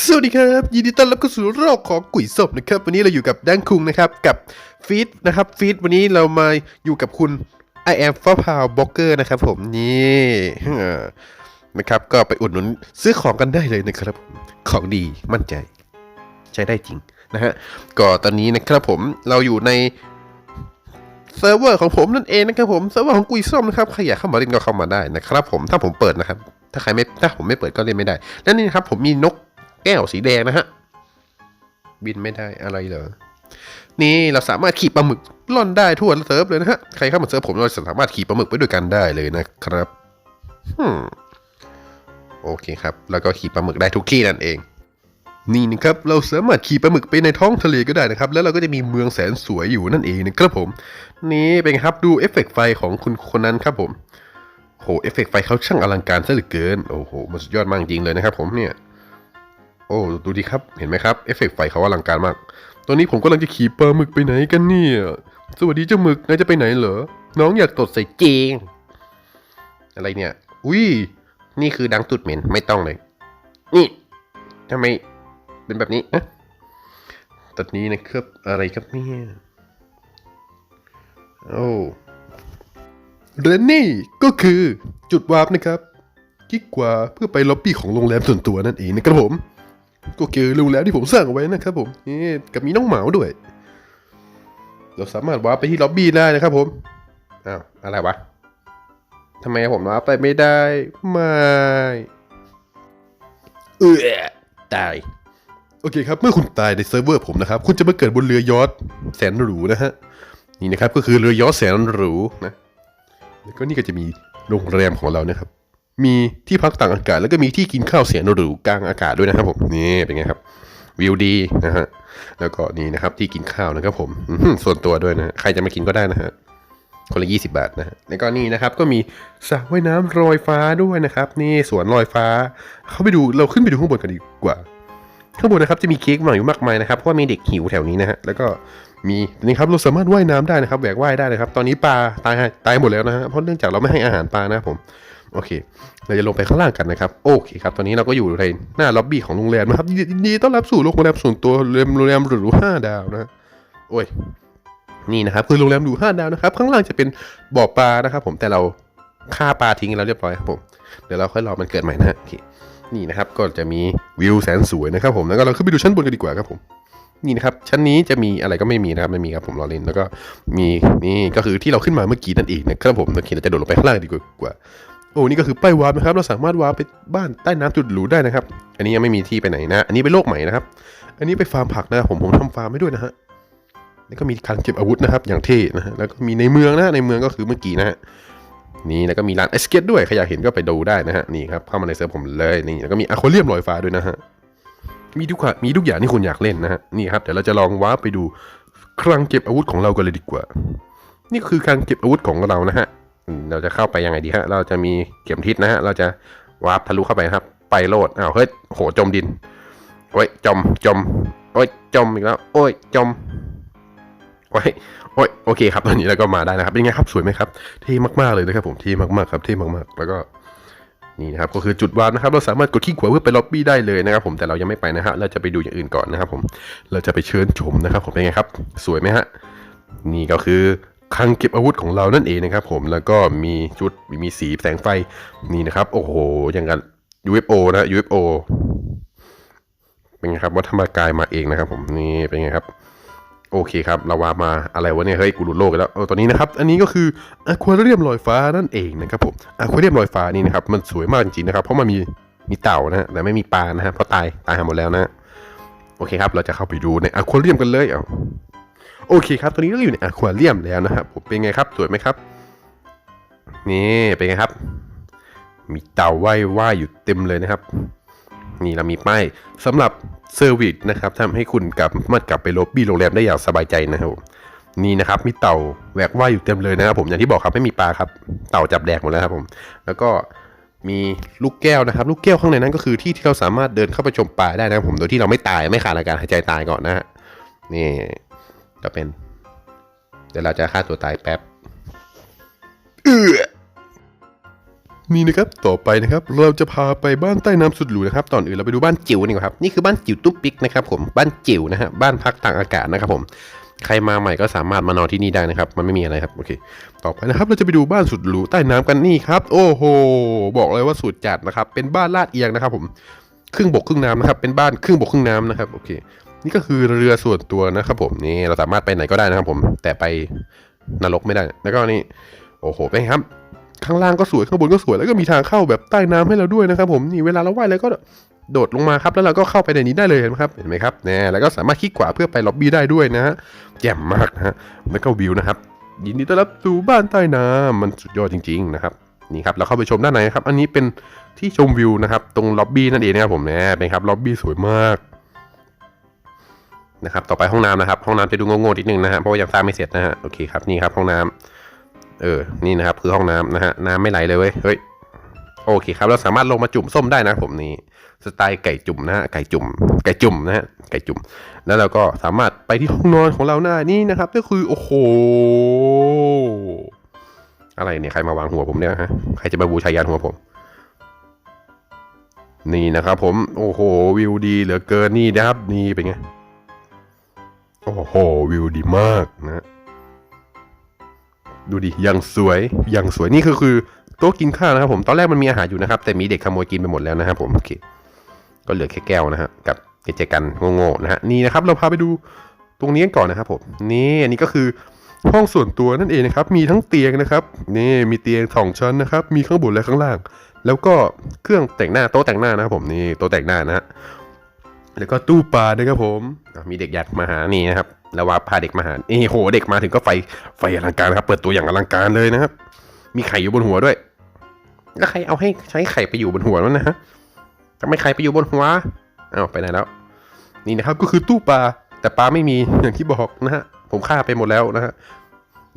สวัสดีครับ ยินดีต้อนรับเข้าสู่โลกของกุ๋ยศพนะครับ วันนี้เราอยู่กับดังคุงนะครับ กับฟีดนะครับฟีดวันนี้เรามาอยู่กับคุณ I am f o r p o w b l o g g e r นะครับผมนี่นะครับ ก็ไปอุดหนุนซื้อของกันได้เลยนะครับผมของดีมั่นใจ ใช้ได้จริงนะฮะก็ตอนนี้นะครับผมเราอยู่ในเซิร์ฟเวอร์ของผมนั่นเองนะครับผมเซิร์ฟเวอร์ของกุยส้มนะครับใครอยากเข้ามาเล่นก็เข้ามาได้นะครับผมถ้าผมเปิดนะครับ ถ้าใครไม่ถ้าผมไม่เปิดก็เล่นไม่ได้ แล้วนี่นะครับผมมีนก แก้วสีแดงนะฮะ บินไม่ได้อะไรเหรอ นี่เราสามารถขี่ปลาหมึกล่อนได้ทั่วเซิร์ฟเลยนะฮะ ใครเข้ามาเซิร์ฟผมเราสามารถขี่ปลาหมึกไปด้วยกันได้เลยนะครับฮึโอเคครับ แล้วก็ขี่ปลาหมึกได้ทุกที่นั่นเอง นี่นะครับ เราสามารถขี่ปลาหมึกไปในท้องทะเลก็ได้นะครับ แล้วเราก็จะมีเมืองแสนสวยอยู่นั่นเองนะครับผม นี่เป็นครับดูเอฟเฟกต์ไฟของคุณคนนั้นครับผมโหเอฟเฟกต์ไฟเขาช่างอลังการซะเหลือเกิน โอ้โห มันสุดยอดมากจริงเลยนะครับผมเนี่ย โอ้ ดูดีครับ เห็นไหมครับ เอฟเฟกต์ไฟเขาอลังการมาก ตอนนี้ผมกำลังจะขี่ปลาหมึกไปไหนกันเนี่ย สวัสดีเจ้าหมึก นายจะไปไหนเหรอ น้องอยากตดใส่เจง อะไรเนี่ย อุ้ย นี่คือดังตุดเหม็น ไม่ต้องเลย นี่ทำไมเป็นแบบนี้อะตอนนี้นะครับอะไรครับเนี่ย โอ้และนี่ก็คือจุดวาร์ปนะครับคลิกขวาเพื่อไปล็อบบี้ของโรงแรมส่วนตัวนั่นเองนะครับผม ก็คือโรงแรมที่ผมสร้างเอาไว้นะครับผมนี่กับมีน้องหมาด้วย เราสามารถวาร์ปไปที่ล็อบบี้ได้นะครับผมอ้าวอะไรวะทำไมผมวาร์ปไปไม่ได้ไม่เออตายโอเคครับ เมื่อคุณตายในเซิร์ฟเวอร์ผมนะครับ คุณจะมาเกิดบนเรือยอชแสนหรูนะฮะ นี่นะครับก็คือเรือยอชแสนหรูนะ แล้วก็นี่ก็จะมีโรงแรมของเรานะครับ มีที่พักต่างอากาศ แล้วก็มีที่กินข้าวเสียงหรูกลางอากาศด้วยนะครับผมนี่เป็นไงครับวิวดีนะฮะแล้วก็นี่นะครับที่กินข้าวนะครับผมส่วนตัวด้วยนะใครจะมากินก็ได้นะฮะคนละ 20 บาทนะแล้วก็นี่นะครับก็มีสระว่ายน้ำลอยฟ้าด้วยนะครับ นี่สวนลอยฟ้า เข้าไปดูเราขึ้นไปดูข้างบนกันดีกว่า ข้างบนนะครับจะมีเค้กมาอยู่มากมายนะครับเพราะว่ามีเด็กหิวแถวนี้นะฮะแล้วก็มีนี่ครับเราสามารถว่ายน้ำได้นะครับแหวกว่ายได้นะครับ ตอนนี้ปลาตายตายหมดแล้วนะฮะเพราะเนื่องจากเราไม่ให้อาหารปลานะครับผม โอเค เราจะลงไปข้างล่างกันนะครับ โอเคครับ ตอนนี้เราก็อยู่ในหน้าล็อบบี้ของโรงแรมนะครับยินดีต้อนรับสู่โรงแรมส่วนตัวโรงแรมหรูห้าดาวนะ โอ้ย นี่นะครับ คือโรงแรมหรูห้าดาวนะครับ ข้างล่างจะเป็นบ่อปลานะครับผมแต่เราฆ่าปลาทิ้งแล้วเรียบร้อยครับผม เดี๋ยวเราค่อยรอมันเกิดใหม่นะฮะโอเคนี่นะครับ ก็จะมีวิวแสนสวยนะครับผมแล้วก็เราขึ้นไปดูชั้นบนกันดีกว่าครับผมนี่นะครับชั้นนี้จะมีอะไรก็ไม่มีนะครับไม่มีครับผมรอเล่นแล้วก็มีนี่ก็คือที่เราขึ้นมาเมื่อกี้นั่นเองนะครับผมโอเคเราจะโดดลงไปข้างล่างดีกว่า โอ้นี่ก็คือป้ายวาร์ปนะครับ เราสามารถวาร์ปไปบ้านใต้น้ำจุดหรูได้นะครับ อันนี้ยังไม่มีที่ไปไหนนะ อันนี้เป็นโลกใหม่นะครับ อันนี้ไปฟาร์มผักนะครับผมผมทำฟาร์มไม่ด้วยนะฮะแล้วก็มีการเก็บอาวุธนะครับ อย่างเท่นะฮะแล้วก็มีในเมืองนะในเมืองก็คือเมื่อกี้นะฮะนี่แล้วก็มีร้านไอสเก็ตด้วยใครอยากเห็นก็ไปดูได้นะฮะนี่ครับเข้ามาในเซิร์ฟผมเลยนี่แล้วก็มีอะควาเรียมลอยฟ้าด้วยนะฮะมีทุกมีทุกอย่างที่คุณอยากเล่นนะฮะนี่ครับเดี๋ยวเราจะลองวาร์ปไปดูคลังเก็บอาวุธของเรากันเลยดีกว่า นี่คือการเก็บอาวุธของเรานะฮะ เราจะเข้าไปยังไงดีฮะ เราจะมีเข็มทิศนะฮะ เราจะวาร์ปทะลุเข้าไปครับ ไปโลดอ้าวเฮ้ยโหจมดินโอ้ยจมจมโอ้ยจมอีกแล้วโอ้ยจมโอ้ยโอ้ยโอเคครับตอนนี้เราก็มาได้นะครับเป็นไงครับสวยไหมครับเท่มากๆเลยนะครับผมเท่มากๆครับเท่มากๆ แล้วก็นี่นะครับก็คือจุดวาร์ปนะครับ เราสามารถกดคลิกขวาเพื่อไปล็อบบี้ได้เลยนะครับ ผมแต่เรายังไม่ไปนะฮะเราจะไปดูอย่างอื่นก่อนนะครับ ผมเราจะไปเชิญชมนะครับ ผมเป็นไงครับ สวยไหมฮะนี่ก็คือ คลังเก็บอาวุธของเรานั่นเองนะครับผมแล้วก็มีชุดมีสีแสงไฟนี่นะครับ โอ้โหอย่างกัน UFO นะ UFO เป็นไงครับวัฒนากายมาเองนะครับ ผมนี่เป็นไงครับ โอเคครับเราวามาอะไรวะเนี่ยเฮ้ยกูหลุดโลกแล้วเออตอนนี้นะครับ อันนี้ก็คืออะควาเรียมลอยฟ้านั่นเองนะครับผมอะควาเรียมลอยฟ้านี่นะครับมันสวยมากจริงๆนะครับ เพราะมันมีมีเต่านะฮะแต่ไม่มีปลานะฮะเพราะตายตายหาหมดแล้วนะ โอเคครับ เราจะเข้าไปดูในอะควาเรียมกันเลยเอา โอเคครับ ตอนนี้เราอยู่ในอะควาเรียมแล้วนะครับผมเป็นไงครับ สวยไหมครับ นี่เป็นไงครับ มีเต่าว่ายว่ายอยู่เต็มเลยนะครับ นี่เรามีป้ายสำหรับเซอร์วิสนะครับทำให้คุณกลับมากลับไปลบบี้โรงแรมได้อย่างสบายใจนะครับผมนี่นะครับมีเต่าแหวกว่ายอยู่เต็มเลยนะครับ ผมอย่างที่บอกครับไม่มีปลาครับ เต่าจับแดกหมดแล้วครับผม แล้วก็มีลูกแก้วนะครับ ลูกแก้วข้างในนั้นก็คือที่ที่เราสามารถเดินเข้าไปชมปลาได้นะครับผมโดยที่เราไม่ตายไม่ขาดอากาศหายใจตายก่อนนะฮะนี่ ก็เป็น เดี๋ยวเราจะฆ่าตัวตายแป๊บเออนี่นะครับต่อไปนะครับเราจะพาไปบ้านใต้น้ำสุดหรูนะครับตอนอื่นเราไปดูบ้านจิ๋วนี่ก่อนครับนี่คือบ้านจิ๋วตุ๊กปิ๊กนะครับผมบ้านจิ๋วนะฮะบ้านพักต่างอากาศนะครับผมใครมาใหม่ก็สามารถมานอนที่นี่ได้นะครับ มันไม่มีอะไรครับโอเค ต่อไปนะครับเราจะไปดูบ้านสุดหรูใต้น้ำกันนี่ครับ โอ้โหบอกเลยว่าสุดจัดนะครับ เป็นบ้านลาดเอียงนะครับ ผมครึ่งบกครึ่งน้ำนะครับ เป็นบ้านครึ่งบกครึ่งน้ำนะครับโอเค นี่ก็คือเรือส่วนตัวนะครับผมนี่เราสามารถไปไหนก็ได้นะครับผม แต่ไปนรกไม่ได้ แล้วก็นี่ โอ้โหเป็นไงครับ ข้างล่างก็สวยข้างบนก็สวยแล้วก็มีทางเข้าแบบใต้น้ำให้เราด้วยนะครับ ผมนี่เวลาเราว่ายแล้วก็โดดลงมาครับ แล้วเราก็เข้าไปในนี้ได้เลยเห็นไหมครับเห็นไหมครับแน่แล้วก็สามารถคลิกขวาเพื่อไปล็อบบี้ได้ด้วยนะฮะแจ่มมากนะฮะแล้วก็วิวนะครับ ยินดีต้อนรับสู่บ้านใต้น้ำมันสุดยอดจริง ๆ นะครับนี่ครับเราเข้าไปชมด้านในครับ อันนี้เป็นที่ชมวิวนะครับ ตรงล็อบบี้นั่นเองนะครับผมแน่เป็นครับล็อบบี้สวยมาก นะครับต่อไปห้องน้ำนะครับ ห้องน้ำจะดูโง่ๆนิดนึงนะฮะเพราะว่ายังสร้างไม่เสร็จนะฮะโอเคครับนี่ครับห้องน้ำเออนี่นะครับคือห้องน้ำนะฮะน้ำไม่ไหลเลยเว้ยเฮ้ยโอเคครับเราสามารถลงมาจุ่มส้มได้นะผมนี่สไตล์ไก่จุ่มนะฮะไก่จุ่ม ไก่จุ่มนะฮะไก่จุ่ม แล้วเราก็สามารถไปที่ห้องนอนของเราได้นี่นะครับ ก็คือโอ้โหอะไรเนี่ยใครมาวางหัวผมเนี่ยฮะใครจะมาบูชายันหัวผม นี่นะครับผมโอ้โหวิวดีเหลือเกินนี่นะครับ นี่เป็นไง โอ้โหวิวดีมากนะดูดิยังสวยยังสวยนี่คือคือโต๊ะกินข้าวนะครับผมตอนแรกมันมีอาหารอยู่นะครับ แต่มีเด็กขโมยกินไปหมดแล้วนะครับผมโอเคก็เหลือแค่แก้วนะฮะกับกิจการโง่ๆนะฮะนี่นะครับเราพาไปดูตรงนี้กันก่อนนะครับผมนี่อันนี้ก็คือห้องส่วนตัวนั่นเองนะครับ มีทั้งเตียงนะครับนี่มีเตียงสองชั้นนะครับ มีข้างบนและข้างล่าง แล้วก็เครื่องแต่งหน้าโต๊ะแต่งหน้านะครับผมนี่โต๊ะแต่งหน้านะฮะ แล้วก็ตู้ปลาด้วยครับผมมีเด็กอยากมาหานี่นะครับแล้วว่าพาเด็กมาหานี่โหเด็กมาถึงก็ไฟไฟอลังการครับ เปิดตัวอย่างอลังการเลยนะครับ มีไข่อยู่บนหัวด้วย แล้วใครเอาให้ใช้ไข่ไปอยู่บนหัวแล้วนะฮะทำไมไข่ไปอยู่บนหัวอ้าวไปไหนแล้ว นี่นะครับก็คือตู้ปลาแต่ปลาไม่มีอย่างที่บอกนะฮะผมฆ่าไปหมดแล้วนะฮะ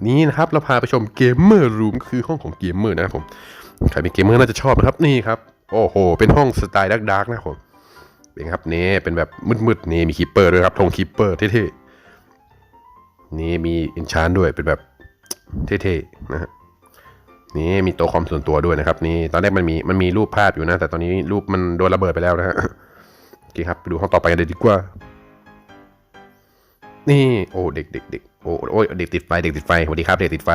นี่นะครับเราพาไปชมเกมเมอร์รูมคือห้องของเกมเมอร์นะครับผมใครเป็นเกมเมอร์น่าจะชอบนะครับนี่ครับ โอ้โห เป็นห้องสไตล์ดักดักนะครับผม เป็นครับนี่เป็นแบบมืดๆนี่มีคีปเปอร์ด้วยครับธงคีปเปอร์เท่ๆนี่มีอินชานด้วยเป็นแบบเท่ๆนะฮะนี่มีโต๊ะคอมส่วนตัวด้วยนะครับ นี่ตอนแรกมันมีมันมีรูปภาพอยู่นะ แต่ตอนนี้รูปมันโดนระเบิดไปแล้วนะฮะโอเคครับไปดูห้องต่อไปกันเลยดีกว่า นี่โอ้เด็กเด็กเด็กโอ้โอ้ยเด็กติดไฟเด็กติดไฟสวัสดีครับเด็กติดไฟ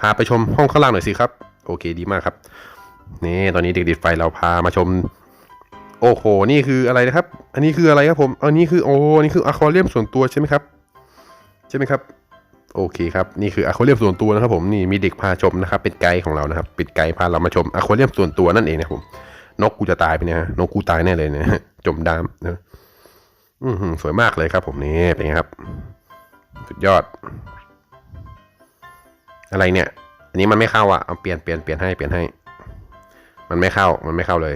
พาไปชมห้องข้างล่างหน่อยสิครับ โอเคดีมากครับนี่ตอนนี้เด็กติดไฟเราพามาชม โอ้โห นี่คืออะไรนะครับ อันนี้คืออะไรครับผม อันนี้คือโอ้นนี้คืออะควาเรียมส่วนตัวใช่ไหมครับ ใช่ไหมครับ โอเคครับ นี่คืออะควาเรียมส่วนตัวนะครับผม นี่มีเด็กพาชมนะครับ เป็นไกด์ของเรานะครับ เป็นไกด์พาเรามาชมอะควาเรียมส่วนตัวนั่นเองนะครับผม นกกูจะตายไปเนี่ยฮะนกกูตายแน่เลยเนี่ยจมน้ำนะอือหือสวยมากเลยครับ ผมนี่เป็นไงครับ สุดยอด อะไรเนี่ย อันนี้มันไม่เข้าอะ เอาเปลี่ยนเปลี่ยนเปลี่ยนให้เปลี่ยนให้ มันไม่เข้า มันไม่เข้าเลย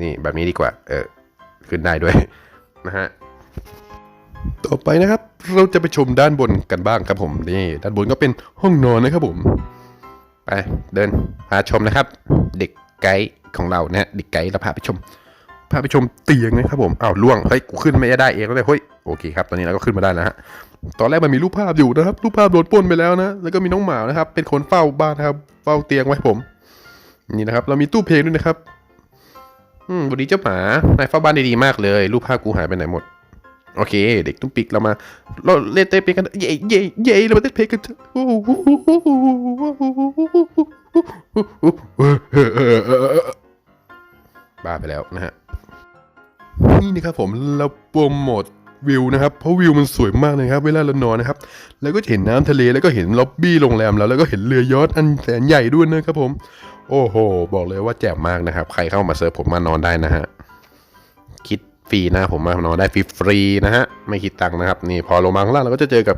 นี่แบบนี้ดีกว่า เออขึ้นได้ด้วยนะฮะต่อไปนะครับ เราจะไปชมด้านบนกันบ้างครับผมนี่ด้านบนก็เป็นห้องนอนนะครับผมไปเดินพาชมนะครับ เด็กไกด์ของเรานะฮะเด็กไกด์เราพาไปชมพาไปชมเตียงนะครับผมอ้าวล่วงเฮ้ยกูขึ้นไม่ได้เองแล้วเลยเฮ้ยโอเคครับตอนนี้เราก็ขึ้นมาได้แล้วฮะตอนแรกมันมีรูปภาพอยู่นะครับ รูปภาพโดนป้นไปแล้วนะแล้วก็มีน้องหมานะครับ เป็นคนเฝ้าบ้านนะครับ เฝ้าเตียงไว้ผม นี่นะครับ เรามีตู้เพลงด้วยนะครับ อืมบดีเจ้าหมานายเฝ้าบ้านได้ดีมากเลย รูปภาพกูหายไปไหนหมด โอเค เด็กตุ้มปิกเรามา เราเล่นเต้นเพลงกัน เย่เย่เย่เรามาเต้นเพลงกันเถอะบ้าไปแล้วนะฮะ นี่นะครับผมเราโปรโมทวิวนะครับ เพราะวิวมันสวยมากเลยครับ เวลาเรานอนนะครับ แล้วก็จะเห็นน้ำทะเล แล้วก็เห็นล็อบบี้โรงแรมแล้ว แล้วก็เห็นเรือยอชต์อันแสนใหญ่ด้วยนะครับผม โอ้โห บอกเลยว่าแจ่มมากนะครับ ใครเข้ามาเซิร์ฟผมมานอนได้นะฮะ คิดฟรีนะผมมานอนได้ฟรีนะฮะ ไม่คิดตังค์นะครับ นี่พอลงมาข้างล่างเราก็จะเจอกับ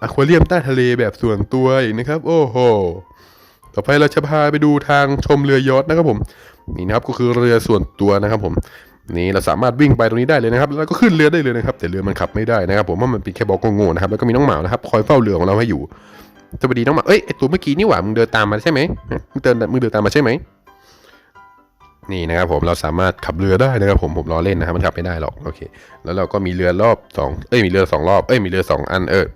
อควาเรียมใต้ทะเลแบบส่วนตัวอีกนะครับ โอ้โห ต่อไปเราจะพาไปดูทางชมเรือยอชต์นะครับผม นี่นะครับก็คือเรือส่วนตัวนะครับผม นี่เราสามารถวิ่งไปตรงนี้ได้เลยนะครับ แล้วก็ขึ้นเรือได้เลยนะครับ แต่เรือมันขับไม่ได้นะครับ ผมว่ามันเป็นแค่บอกโง่ๆนะครับ แล้วก็มีน้องหมานะครับ คอยเฝ้าเรือของเราให้อยู่ สวัสดีน้องหมาเอ้ยไอตัวเมื่อกี้นี่หว่ามึงเดินตามมาใช่ไหมมึงเดินมึงเดินตามมาใช่ไหมนี่นะครับผมเราสามารถขับเรือได้นะครับผมผมล้อเล่นนะครับมันขับไม่ได้หรอกโอเค แล้วเราก็มีเรือรอบสองเอ้ยมีเรือสองรอบเอ้ยมีเรือสองอันเออ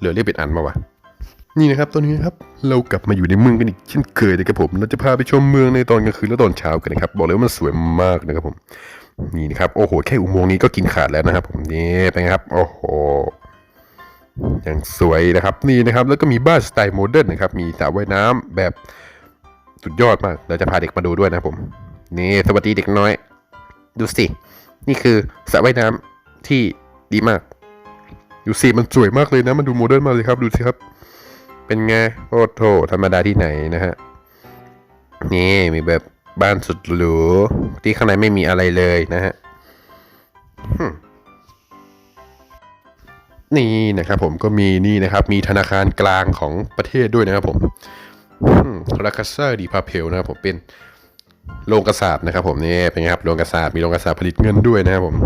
เรือเรียกเป็นอันมาวะนี่นะครับตอนนี้นะครับเรากลับมาอยู่ในเมืองกันอีกเช่นเคยนะครับผมเราจะพาไปชมเมืองในตอนกลางคืนและตอนเช้ากันนะครับบอกเลยว่ามันสวยมากนะครับผมนี่นะครับโอ้โหแค่อุโมงค์นี้ก็กินขาดแล้วนะครับผมนี่เป็นไงครับโอ้โห อย่างสวยนะครับนี่นะครับแล้วก็มีบ้านสไตล์โมเดิร์นนะครับมีสระว่ายน้ำแบบสุดยอดมากเราจะพาเด็กมาดูด้วยนะผมนี่สวัสดีเด็กน้อย ดูสิ นี่คือสระว่ายน้ำที่ดีมาก ดูสิมันสวยมากเลยนะ มันดูโมเดิร์นมากเลยครับดูสิครับ เป็นไงโอ้โถธรรมดาที่ไหนนะฮะนี่มีแบบบ้านสุดหรูที่ข้างในไม่มีอะไรเลยนะฮะ นี่นะครับผมก็มีนี่นะครับ มีธนาคารกลางของประเทศด้วยนะครับผมราคาซาดีพาเพลนะครับผมเป็นโรงกระสาบนะครับผมนี่เป็นไงครับโรงกระสาบมีโรงกระสาบผลิตเงินด้วยนะครับผม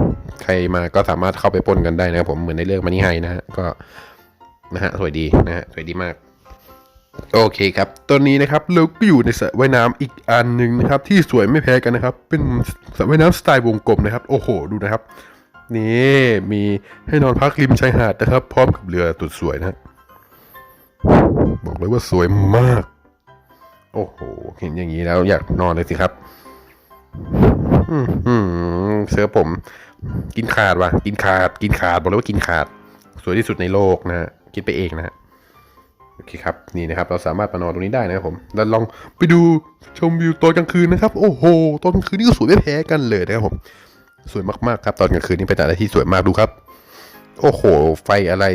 ใครมาก็สามารถเข้าไปปนกันได้นะครับผมเหมือนในเรื่องมันนี่ไฮนะฮะก็นะฮะสวยดีนะฮะสวยดีมาก โอเคครับตอนนี้นะครับเราก็อยู่ในสระว่ายน้ำอีกอันหนึ่งนะครับ ที่สวยไม่แพ้กันนะครับ เป็นสระว่ายน้ำสไตล์วงกลมนะครับ โอ้โหดูนะครับ นี่มีให้นอนพักริมชายหาดนะครับ พร้อมกับเรือตุดสวยนะฮะบอกเลยว่าสวยมาก โอ้โห เห็นอย่างนี้แล้วอยากนอนเลยสิครับเสื้อผม กินขาดว่ะ กินขาด กินขาด บอกเลยว่ากินขาด สวยที่สุดในโลกนะฮะคิดไปเองนะฮะโอเคครับ นี่นะครับ เราสามารถมานอนตรงนี้ได้นะครับผม แล้วลองไปดูชมวิวตอนกลางคืนนะครับ โอ้โห ตอนกลางคืนนี่ก็สวยไม่แพ้กันเลยนะครับผม สวยมากๆครับ ตอนกลางคืนนี่เป็นอะไรที่สวยมากดูครับ โอ้โห ไฟอะไร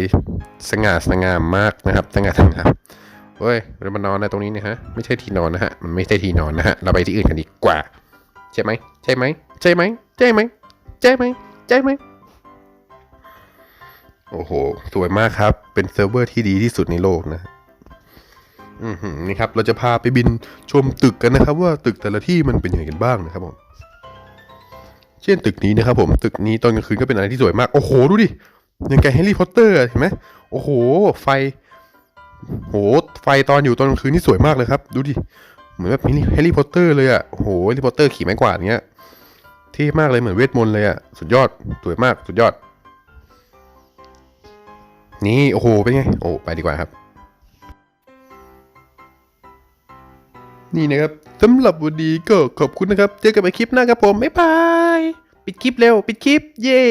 สง่าสง่ามมากนะครับสง่าสง่ามเฮ้ยเรามานอนในตรงนี้นะฮะไม่ใช่ที่นอนนะฮะมันไม่ใช่ที่นอนนะฮะเราไปที่อื่นกันดีกว่า ใช่ไหมใช่ไหมใช่ไหมใช่ไหมใช่ไหมใช่ไหมโอ้โห สวยมากครับ เป็นเซิร์ฟเวอร์ที่ดีที่สุดในโลกนะอือหือนี่ครับ เราจะพาไปบินชมตึกกันนะครับ ว่าตึกแต่ละที่มันเป็นยังไงกันบ้างนะครับผม เช่นตึกนี้นะครับผมตึกนี้ตอนกลางคืนก็เป็นอะไรที่สวยมาก โอ้โห ดูดิยังไงแฮร์รี่พอตเตอร์เห็นไหมโอ้โห ไฟโหไฟตอนอยู่ตอนกลางคืนนี่สวยมากเลยครับ ดูดิเหมือนแบบแฮร์รี่พอตเตอร์เลยอะ่ะโอ้โหแฮร์รี่พอตเตอร์ขี่ไม้กวาดเงี้ยเท่มากเลยเหมือนเวทมนต์เลยอะ่ะสุดยอดสวยมากสุดยอด นี่โอ้โหเป็นไงโอ้ไปดีกว่าครับ นี่นะครับสำหรับวันนี้ก็ขอบคุณนะครับ เจอกันใหม่คลิปหน้าครับผม บ๊ายบาย ปิดคลิปเร็ว ปิดคลิป เย้